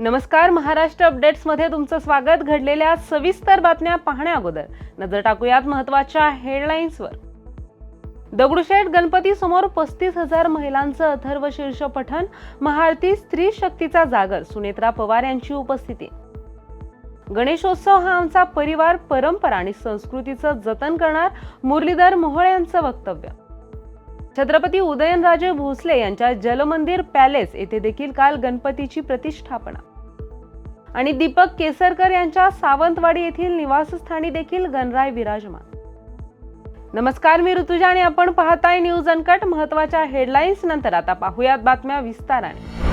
नमस्कार महाराष्ट्र अपडेट्समध्ये तुमचं स्वागत. घडलेल्या सविस्तर बातम्या पाहण्या अगोदर. नजर टाकूयात महत्त्वाच्या हेडलाईन्सवर. दगडूशेठ गणपती समोर पस्तीस हजार महिलांचं अथर्व शीर्ष पठण महाआरती स्त्री शक्तीचा जागर सुनेत्रा पवार यांची उपस्थिती. गणेशोत्सव हा आमचा परिवार परंपरा आणि संस्कृतीचं जतन करणार मुरलीधर मोहोळ यांचं वक्तव्य. छत्रपती उदयनराजे भोसले यांच्या जलमंदिर पॅलेस येथे देखील काल गणपतीची प्रतिष्ठापना. आणि दीपक केसरकर यांच्या सावंतवाडी येथील निवासस्थानी देखील गणराय विराजमान. नमस्कार मी ऋतुजा आणि आपण पाहताय न्यूज अनकट. महत्त्वाच्या हेडलाईन्स नंतर आता पाहूयात बातम्या विस्ताराने.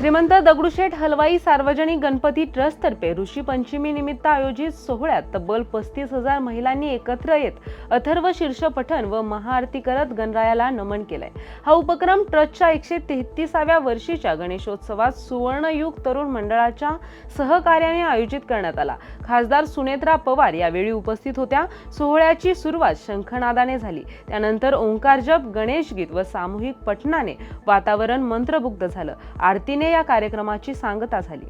श्रीमंत दगडूशेठ हलवाई सार्वजनिक गणपती ट्रस्टतर्फे ऋषी पंचमी निमित्त आयोजित सोहळ्यात तब्बल पस्तीस हजार महिलांनी एकत्र येत अथर्व शीर्ष पठण व महाआरती करत गणरायाला नमन केलंय. हा उपक्रम ट्रस्टच्या एकशे तेहतीसाव्या वर्षीच्या गणेशोत्सवात सुवर्णयुग तरुण मंडळाच्या सहकार्याने आयोजित करण्यात आला. खासदार सुनेत्रा पवार यावेळी उपस्थित होत्या. सोहळ्याची सुरुवात शंखनादाने झाली. त्यानंतर ओंकार जप गणेश गीत व सामूहिक पठणाने वातावरण मंत्रमुग्ध झालं. आरतीने या कार्यक्रमाची सांगता झाली.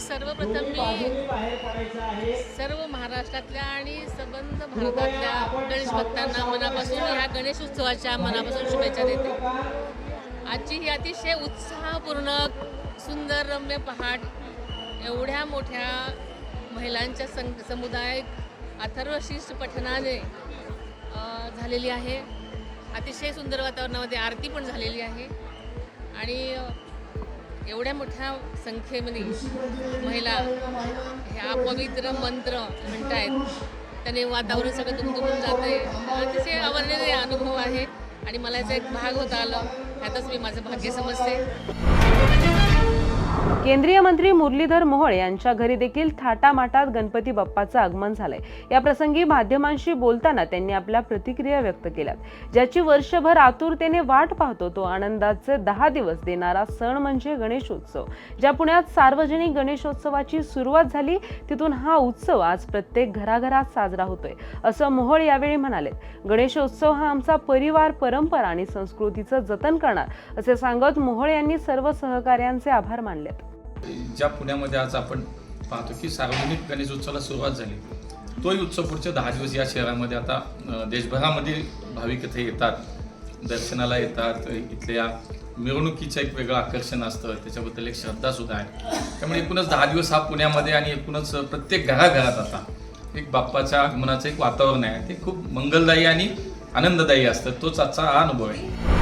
सर्वप्रथम मी सर्व महाराष्ट्रातल्या आणि सबंध भारतातल्या गणेश भक्तांना मनापासून ह्या गणेश उत्सवाच्या मनापासून शुभेच्छा देते. आजची ही अतिशय उत्साहपूर्ण सुंदर रम्य पहाट एवढ्या मोठ्या महिलांच्या सं समुदाय अथर्वशिष्ट पठणाने झालेली आहे. अतिशय सुंदर वातावरणामध्ये आरती पण झालेली आहे. आणि एवढ्या मोठ्या संख्येमध्ये महिला ह्या पवित्र मंत्र म्हणतायत. त्याने वातावरण सगळं दुमदुमून जात आहे अतिशय आवडलेले अनुभव आहे आणि मला याचा एक भाग होता आला. ह्यातच मी माझं भाग्य समजते. केंद्रीय मंत्री मुरलीधर मोहोळ यांच्या घरी देखील थाटामाटात गणपती बाप्पाचं आगमन झालंय. या प्रसंगी माध्यमांशी बोलताना त्यांनी आपल्या प्रतिक्रिया व्यक्त केल्यात. ज्याची वर्षभर आतुरतेने वाट पाहतो तो आनंदाचे दहा दिवस देणारा सण म्हणजे गणेशोत्सव. ज्या पुण्यात सार्वजनिक गणेशोत्सवाची सुरुवात झाली तिथून हा उत्सव आज प्रत्येक घराघरात साजरा होतोय असं मोहोळ यावेळी म्हणाले. गणेशोत्सव हा आमचा परिवार परंपरा आणि संस्कृतीचं जतन करणार असे सांगत मोहोळ यांनी सर्व सहकार्यांचे आभार मानले. ज्या पुण्यामध्ये आज आपण पाहतो की सार्वजनिक गणेशोत्सवाला सुरुवात झाली. तोही उत्सव पुढचे दहा दिवस या शहरामध्ये आता देशभरामध्ये भाविक इथे येतात दर्शनाला येतात. इथल्या मिरवणुकीचं एक वेगळं आकर्षण असतं. त्याच्याबद्दल एक श्रद्धासुद्धा आहे. त्यामुळे एकूणच दहा दिवस हा पुण्यामध्ये आणि एकूणच प्रत्येक घराघरात आता एक बाप्पाच्या आगमनाचं एक वातावरण आहे. ते खूप मंगलदायी आणि आनंददायी असतं. तोच आजचा हा अनुभव आहे.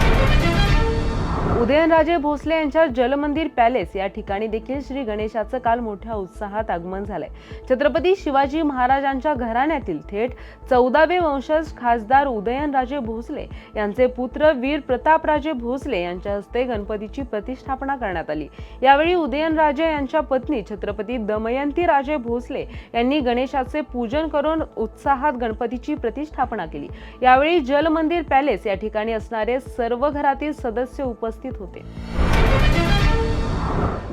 उदयनराजे भोसले यांच्या जलमंदिर पॅलेस या ठिकाणी देखील श्री गणेशाचं काल मोठ्या उत्साहात आगमन झालंय. छत्रपती शिवाजी महाराजांच्या घराण्यातील थेट चौदावे वंशज खासदार उदयनराजे भोसले यांचे पुत्र वीर प्रतापराजे भोसले यांच्या हस्ते गणपतीची प्रतिष्ठापना करण्यात आली. यावेळी उदयनराजे यांच्या पत्नी छत्रपती दमयंती राजे भोसले यांनी गणेशाचे पूजन करून उत्साहात गणपतीची प्रतिष्ठापना केली. यावेळी जलमंदिर पॅलेस या ठिकाणी असणारे सर्व घरातील सदस्य उपस्थित होते.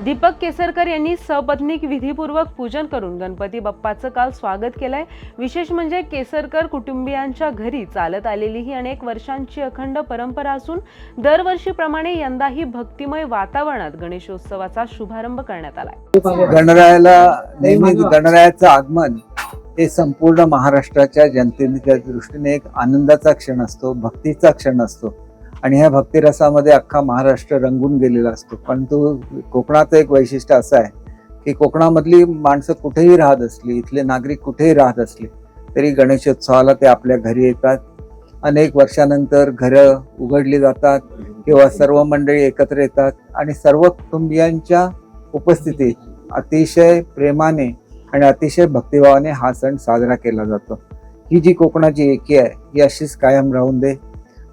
दीपक केसरकर यांनी सपत्नीक विधीपूर्वक पूजन करून गणपती बाप्पाचं काल स्वागत केलंय. विशेष म्हणजे केसरकर कुटुंबियांच्या घरी चालत आलेली ही अनेक वर्षांची अखंड परंपरा असून दरवर्षीप्रमाणे यंदाही भक्तिमय वातावरणात गणेशोत्सवाचा शुभारंभ करण्यात आलाय. गणरायाला नेहमीच गणरायाचं आगमन हे संपूर्ण महाराष्ट्राच्या जनतेच्या दृष्टीने एक आनंदाचा क्षण असतो भक्तीचा क्षण असतो. आणि ह्या भक्तिरसामध्ये अख्खा महाराष्ट्र रंगून गेलेला असतो. परंतु कोकणाचं एक वैशिष्ट्य असं आहे की कोकणामधली माणसं कुठेही राहत असली इथले नागरिक कुठेही राहत असले तरी गणेशोत्सवाला ते आपल्या घरी येतात. अनेक वर्षानंतर घरं उघडली जातात किंवा सर्व मंडळी एकत्र येतात आणि सर्व कुटुंबियांच्या उपस्थितीत अतिशय प्रेमाने आणि अतिशय भक्तिभावाने हा सण साजरा केला जातो. ही जी कोकणाची एकी आहे ही अशीच कायम राहून दे.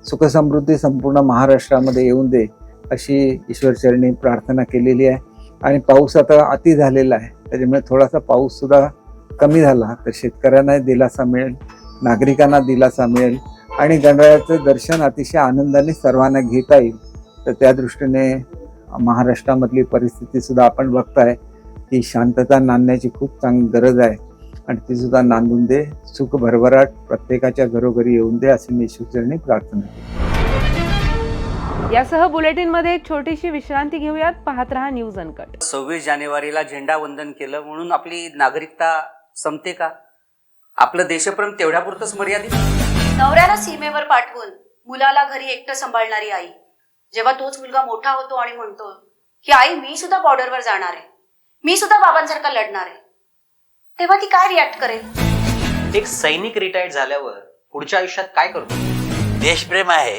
सुखसमृद्धी संपूर्ण महाराष्ट्रामध्ये येऊन दे अशी ईश्वरचरणी प्रार्थना केलेली आहे. आणि पाऊस आता अति झालेला आहे. त्याच्यामुळे थोडासा पाऊस सुद्धा कमी झाला. तर शेतकऱ्यांना दिलासा मिळेल नागरिकांना दिलासा मिळेल आणि गणरायाचं दर्शन अतिशय आनंदाने सर्वांना घेता येईल. तर त्या दृष्टीने महाराष्ट्रामधली परिस्थितीसुद्धा आपण बघताय. की शांतता नांदण्याची खूप चांगली गरज आहे. आणि ती सुद्धा नांदून दे. सुख भरभराट प्रत्येकाच्या घरोघरी येऊन दे अशी मी ईश्वरचरणी प्रार्थना करतो. यासह बुलेटिनमध्ये एक छोटीशी विश्रांती घेऊयात. पाहत रहा न्यूज अनकट. सव्वीस जानेवारीला झेंडा वंदन केलं म्हणून आपली नागरिकता संपते का? आपलं देशप्रेम तेवढ्यापुरतंच मर्यादित? नवऱ्याला सीमेवर पाठवून मुलाला घरी एकटं सांभाळणारी आई. जेव्हा तोच मुलगा मोठा होतो आणि म्हणतो की आई मी सुद्धा बॉर्डरवर जाणार आहे. मी सुद्धा बाबांसारखा लढणार आहे. तेव्हा ती काय रिॲक्ट करेल? एक सैनिक रिटायर्ड झाल्यावर पुढच्या आयुष्यात काय करतो देशप्रेम आहे.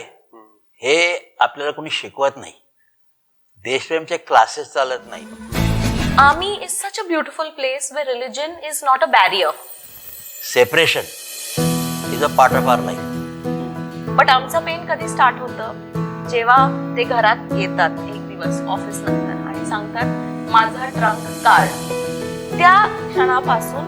हे आपल्याला कोणी शिकवत नाही. देशप्रेमचे क्लासेस चालत नाही. Army is such a beautiful place where religion is not a barrier. Separation is a part of our life But आमचं पेन कधी स्टार्ट होतं? जेव्हा ते घरात येतात एक दिवस ऑफिस नंतर. आणि सांगतात माझा ट्रंक काढ त्या क्षणापासून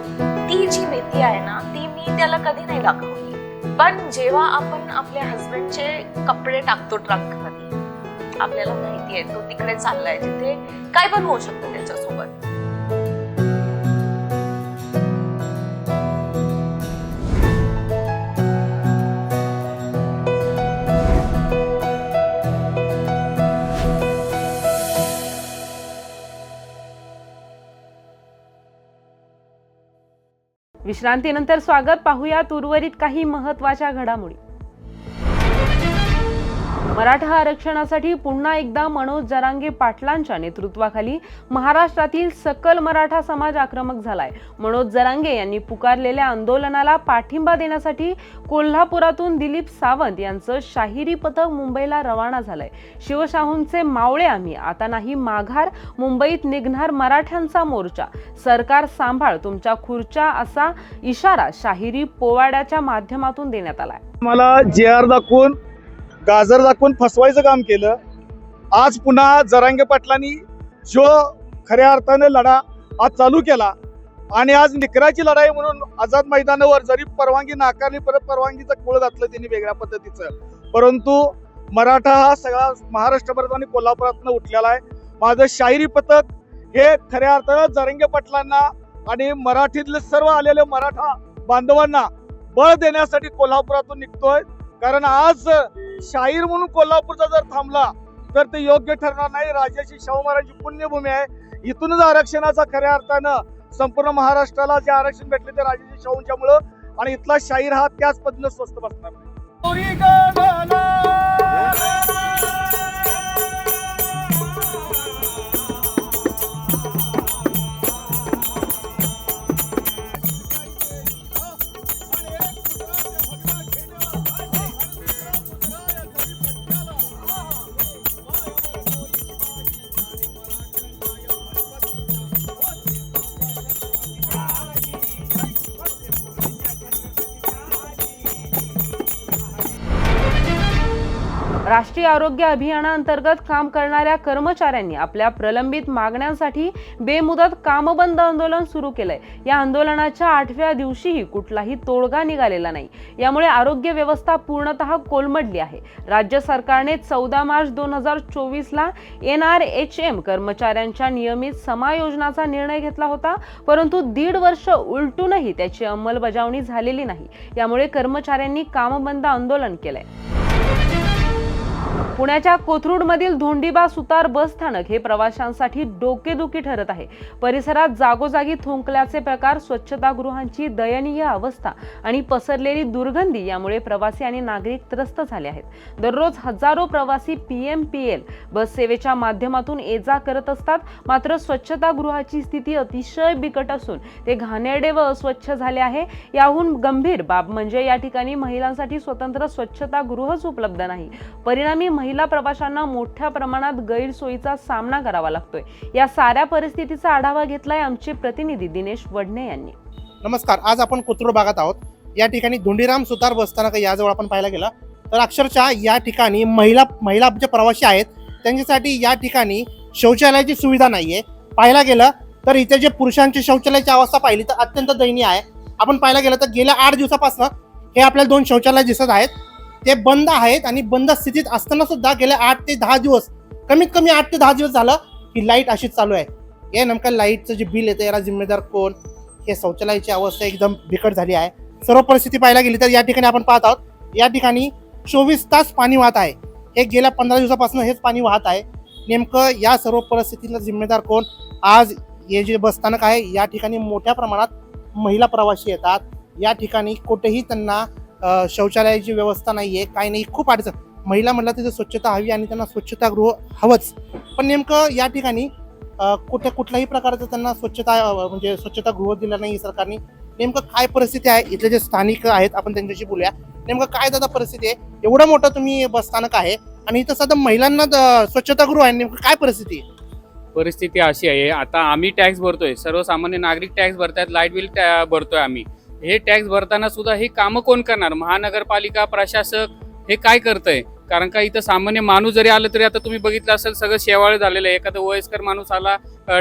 ती जी भीती आहे ना ती मी त्याला कधी नाही दाखवली. पण जेव्हा आपण आपल्या हस्बंडचे कपडे टाकतो ट्रंकमध्ये आपल्याला माहिती आहे तो तिकडे चाललाय जिथे काय पण होऊ शकतं त्याच्यासोबत. विश्रांतीनंतर स्वागत. पाहूयात उर्वरित काही महत्त्वाच्या घडामोडी. मराठा आरक्षणासाठी पुन्हा एकदा मनोज जरांगे पाटलांच्या नेतृत्वाखाली महाराष्ट्रातील सकल मराठा समाज आक्रमक झालाय. मनोज जरांगे यांनी पुकारलेल्या आंदोलनाला पाठिंबा देण्यासाठी कोल्हापुरातून दिलीप सावंत यांचं शाहिरी पथक मुंबईला रवाना झालंय. शिवशाहूंचे मावळे आम्ही आता नाही माघार मुंबईत निघणार मराठ्यांचा मोर्चा. सरकार सांभाळ तुमच्या खुर्च्या असा इशारा शाहिरी पोवाड्याच्या माध्यमातून देण्यात आलाय. मला जे आर दाखवून गाजर दाखवून फसवायचं काम केलं. आज पुन्हा जरांगे पाटलांनी जो खऱ्या अर्थाने लढा आज चालू केला आणि आज निकराची लढाई म्हणून आझाद मैदानावर जरी परवानगी नाकारली परत परवानगीचं कुळ घातलं त्यांनी वेगळ्या पद्धतीचं. परंतु मराठा हा सगळा महाराष्ट्रभरात आणि कोल्हापुरातनं उठलेला आहे. माझं शाहिरी पथक हे खऱ्या अर्थानं जरंगे पाटलांना आणि मराठीतले सर्व आलेले मराठा बांधवांना बळ देण्यासाठी कोल्हापुरातून निघतोय. कारण आज शाहीर म्हणून कोल्हापूरचा जर थांबला तर ते योग्य ठरणार नाही. राजाची शाहू महाराजांची पुण्यभूमी आहे. इथूनच आरक्षणाचा खऱ्या अर्थानं संपूर्ण महाराष्ट्राला जे आरक्षण भेटले ते राजाजी शाहूंच्यामुळं. आणि इथला शाहीर हा त्याच पद्धतीनं स्वस्त बसणार नाही. राष्ट्रीय आरोग्य अभियानाअंतर्गत काम करणाऱ्या कर्मचाऱ्यांनी आपल्या प्रलंबित मागण्यांसाठी बेमुदत कामबंद आंदोलन सुरू केलंय. या आंदोलनाच्या आठव्या दिवशीही कुठलाही तोडगा निघालेला नाही. यामुळे आरोग्य व्यवस्था पूर्णतः कोलमडली आहे. राज्य सरकारने चौदा मार्च दोन हजार चोवीसला एन आर एच एम कर्मचाऱ्यांच्या नियमित समायोजनाचा निर्णय घेतला होता परंतु दीड वर्ष उलटूनही त्याची अंमलबजावणी झालेली नाही. यामुळे कर्मचाऱ्यांनी कामबंद आंदोलन केलंय. पुण्याच्या कोथरूडमधील धोंडीबा सुतार बस स्थानक हे प्रवाशांसाठी डोकेदुखी ठरत आहे. परिसरात जागोजागी थुंकल्याचे प्रकार स्वच्छतागृहांची दयनीय अवस्था आणि पसरलेली दुर्गंधी यामुळे प्रवासी आणि नागरिक त्रस्त झाले आहेत. दररोज हजारो प्रवासी P M P L bus सेवेच्या माध्यमातून ये जा करत असतात. मात्र स्वच्छतागृहाची स्थिती अतिशय बिकट असून ते घाणेरडे व अस्वच्छ झाले आहे. याहून गंभीर बाब म्हणजे या ठिकाणी महिलांसाठी स्वतंत्र स्वच्छतागृहच उपलब्ध नाही. परिणामी महिला प्रवाशांना मोठ्या प्रमाणात गैरसोयीचा सामना करावा लागतोय. या साऱ्या परिस्थितीचा आढावा घेतलाय आमचे प्रतिनिधी दिनेश वडणे यांनी. नमस्कार आज आपण कोथरूड भागात आहोत. या ठिकाणी धोंडीराम सुतार बसस्थानक याजवळ आपण पाहायला गेला. तर अक्षरशः या ठिकाणी महिला महिला जे प्रवासी आहेत त्यांच्यासाठी या ठिकाणी शौचालयाची सुविधा नाही आहे पाहायला गेलं तर इथे जे पुरुषांची शौचालयाची अवस्था पाहिली तर अत्यंत दयनीय आहे. आपण पाहायला गेलं तर गेल्या आठ दिवसापासून हे आपल्याला दोन शौचालय दिसत आहेत. ते बंद आहेत आणि बंद स्थितीत असताना सुद्धा गेल्या आठ ते दहा दिवस कमीत कमी आठ ते दहा दिवस झालं की लाइट अशीच चालू आहे. हे नेमकं लाईटचं जे बिल येतं याला जिम्मेदार कोण? हे शौचालयाची अवस्था एकदम बिकट झाली आहे. सर्व परिस्थिती पाहायला गेली तर या ठिकाणी आपण पाहत आहोत या ठिकाणी चोवीस तास पाणी वाहत आहे. हे गेल्या पंधरा दिवसापासून हेच पाणी वाहत आहे. नेमकं या सर्व परिस्थितीला जिम्मेदार कोण? आज हे जे बसस्थानक आहे या ठिकाणी मोठ्या प्रमाणात महिला प्रवासी येतात. या ठिकाणी कुठेही त्यांना शौचालयाची व्यवस्था नाही आहे काही नाही खूप अडचण. महिला म्हटलं तिथे स्वच्छता हवी आणि त्यांना स्वच्छतागृह हवंच. पण नेमकं या ठिकाणी कुठे कुठल्याही प्रकारचं त्यांना स्वच्छता म्हणजे स्वच्छतागृह दिलं नाही सरकारने. नेमकं काय परिस्थिती आहे? इथले जे स्थानिक आहेत आपण त्यांच्याशी बोलूया. नेमकं काय दादा परिस्थिती आहे? एवढं मोठं तुम्ही बसस्थानक आहे आणि इथं सध्या महिलांना द- स्वच्छतागृह आहे. नेमकं काय परिस्थिती आहे? परिस्थिती अशी आहे. आता आम्ही टॅक्स भरतोय. सर्वसामान्य नागरिक टॅक्स भरतायत लाइट बिल टॅ- भरतोय आम्ही. हे टॅक्स भरताना सुद्धा हे कामं कोण करणार? महानगरपालिका प्रशासक हे काय करतंय? कारण का इथं सामान्य माणूस जरी आलं तरी आता तुम्ही बघितलं असेल सगळं शेवाळ झालेलं आहे. एखादा वयस्कर माणूस आला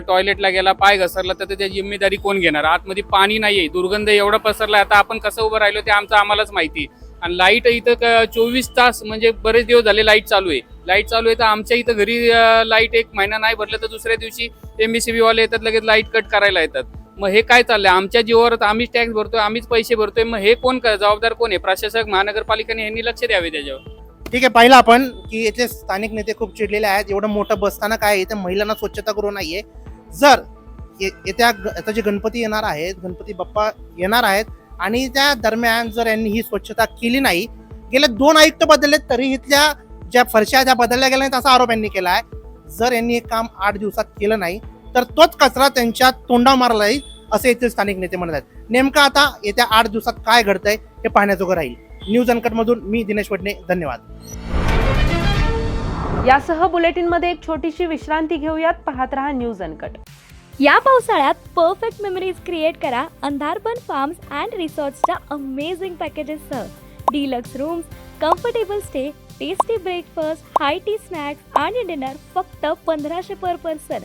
टॉयलेटला गेला पाय घसरला तर त्याची जिम्मेदारी कोण घेणार? आतमध्ये पाणी नाहीये. दुर्गंध एवढा पसरला आता आपण कसं उभं राहिलो ते आमचं आम्हालाच माहिती आणि लाइट इथं चोवीस तास म्हणजे बरेच दिवस झाले लाइट चालू आहे. लाइट चालू आहे तर आमच्या इथं घरी लाइट एक महिना नाही भरलं तर दुसऱ्या दिवशी एम बी वाले येतात लगेच लाइट कट करायला येतात. मग हे काय चाललंय? आमच्या जीवावर तर आम्हीच टॅक्स भरतोय आम्हीच पैसे भरतोय मग हे कोण जबाबदार कोण आहे? प्रशासक महानगरपालिकेने यांनी लक्ष द्यावे त्याच्यावर. ठीक आहे पाहिलं आपण की इथे स्थानिक नेते खूप चिडलेले आहेत. एवढं मोठं बसस्थानक आहे इथे महिलांना स्वच्छता करू नाहीये. जर ये- येत्या ग- आता जे गणपती येणार आहेत गणपती बाप्पा येणार आहेत आणि त्या दरम्यान जर यांनी ही स्वच्छता केली नाही गेले दोन आयुक्त बदलले तरी इथल्या ज्या फरशा त्या बदलल्या गेल्या नाहीत असा आरोप यांनी केला आहे. जर यांनी हे काम आठ दिवसात केलं नाही तर तोच कचरा त्यांच्या तोंडावर मारला जाईल असे येथील स्थानिक नेते म्हणत आहेत. नेमकं आता येत्या आठ दिवसात काय घडतंय हे पाहण्याजोगं राहील. न्यूज अनकटमधून मी दिनेश वडणे धन्यवाद. यासह बुलेटिनमध्ये एक छोटीशी विश्रांती घेऊयात. पाहत रहा न्यूज अनकट या पावसाळ्यात परफेक्ट मेमरीज क्रिएट करा अंधारबन फार्म्स अँड रिसॉर्ट्सच्या amazing पॅकेजेससह deluxe rooms comfortable stay tasty breakfast high tea snacks आणि डिनर फक्त पंधराशे पर पर्सन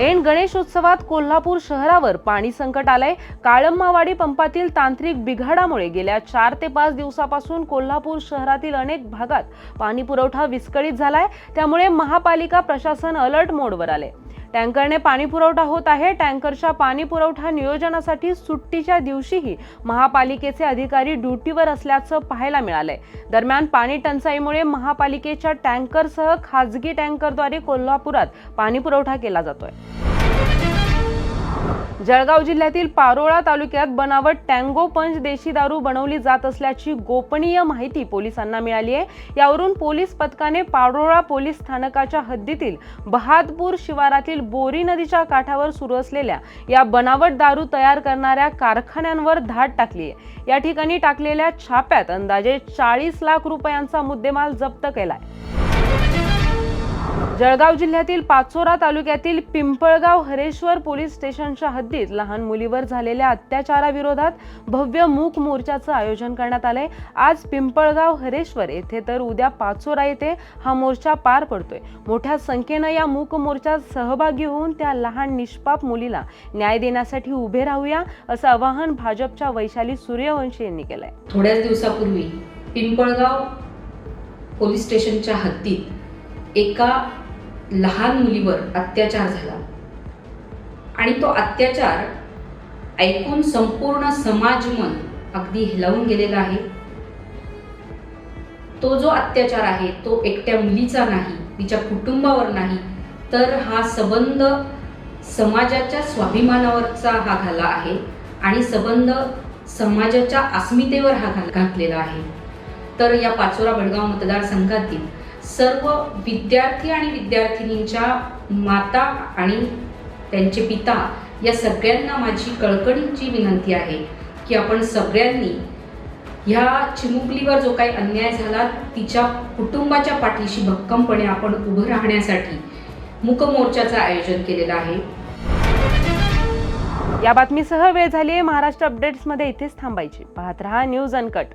ऐन गणेशोत्सवात कोल्हापूर शहरावर पाणी संकट आलंय. काळम्मावाडी पंपातील तांत्रिक बिघाडामुळे गेल्या चार ते पाच दिवसापासून कोल्हापूर शहरातील अनेक भागात पाणी पुरवठा विस्कळीत झालाय. त्यामुळे महापालिका प्रशासन अलर्ट मोडवर आले टँकरने पाणी पुरवठा होत आहे. टँकरच्या पाणी पुरवठा नियोजनासाठी सुट्टीच्या दिवशीही महापालिकेचे अधिकारी ड्युटीवर असल्याचं पाहायला मिळालंय. दरम्यान पाणी टंचाईमुळे महापालिकेच्या टँकरसह खाजगी टँकरद्वारे कोल्हापुरात पाणी पुरवठा केला जातोय. जळगाव जिल्ह्यातील पारोळा तालुक्यात बनावट टँगो पंच देशी दारू बनवली जात असल्याची गोपनीय माहिती पोलिसांना मिळाली आहे. यावरून पोलीस पथकाने पारोळा पोलीस स्थानकाच्या हद्दीतील बहादपूर शिवारातील बोरी नदीच्या काठावर सुरू असलेल्या या बनावट दारू तयार करणाऱ्या कारखान्यांवर धाड टाकली आहे. या ठिकाणी टाकलेल्या छाप्यात अंदाजे चाळीस लाख रुपयांचा मुद्देमाल जप्त केलाय. जळगाव जिल्ह्यातील पाचोरा तालुक्यातील पिंपळगाव हरेश्वर पोलीस स्टेशनच्या हद्दीत लहान मुलीवर झालेल्या अत्याचाराविरोधात भव्य मूक मोर्चाचं आयोजन करण्यात आलंय. आज पिंपळगाव हरेश्वर येथे तर उद्या पाचोरा येथे हा मोर्चा पार पडतोय. मोठ्या संख्येनं या मूक मोर्चात सहभागी होऊन त्या लहान निष्पाप मुलीला न्याय देण्यासाठी उभे राहूया असं आवाहन भाजपच्या वैशाली सूर्यवंशी यांनी केलंय. थोड्याच दिवसापूर्वी पिंपळगाव पोलीस स्टेशनच्या हद्दीत एका लहान मुलीवर अत्याचार झाला. आणि तो अत्याचार ऐकून संपूर्ण समाजमन अगदी हिलावून गेलेला आहे. तो जो अत्याचार आहे तो एकट्या मुलीचा नाही तिच्या कुटुंबावर नाही तर हा संबंध समाजाच्या स्वाभिमानावरचा हा घाला आहे आणि संबंध समाजाच्या अस्मितेवर हा घाल घातलेला आहे. तर या पाचोरा बडगाव मतदारसंघातील सर्व विद्यार्थी आणि विद्यार्थिनींच्या माता आणि त्यांचे पिता या सगळ्यांना माझी कळकळीची विनंती आहे की आपण सगळ्यांनी ह्या चिमुकलीवर जो काही अन्याय झाला तिच्या कुटुंबाच्या पाठीशी भक्कमपणे आपण उभं राहण्यासाठी मुकमोर्चाचं आयोजन केलेलं आहे. या बातमीसह वेळ झाली आहे महाराष्ट्र अपडेट्समध्ये इथेच थांबायची. पाहत रहा न्यूज अनकट.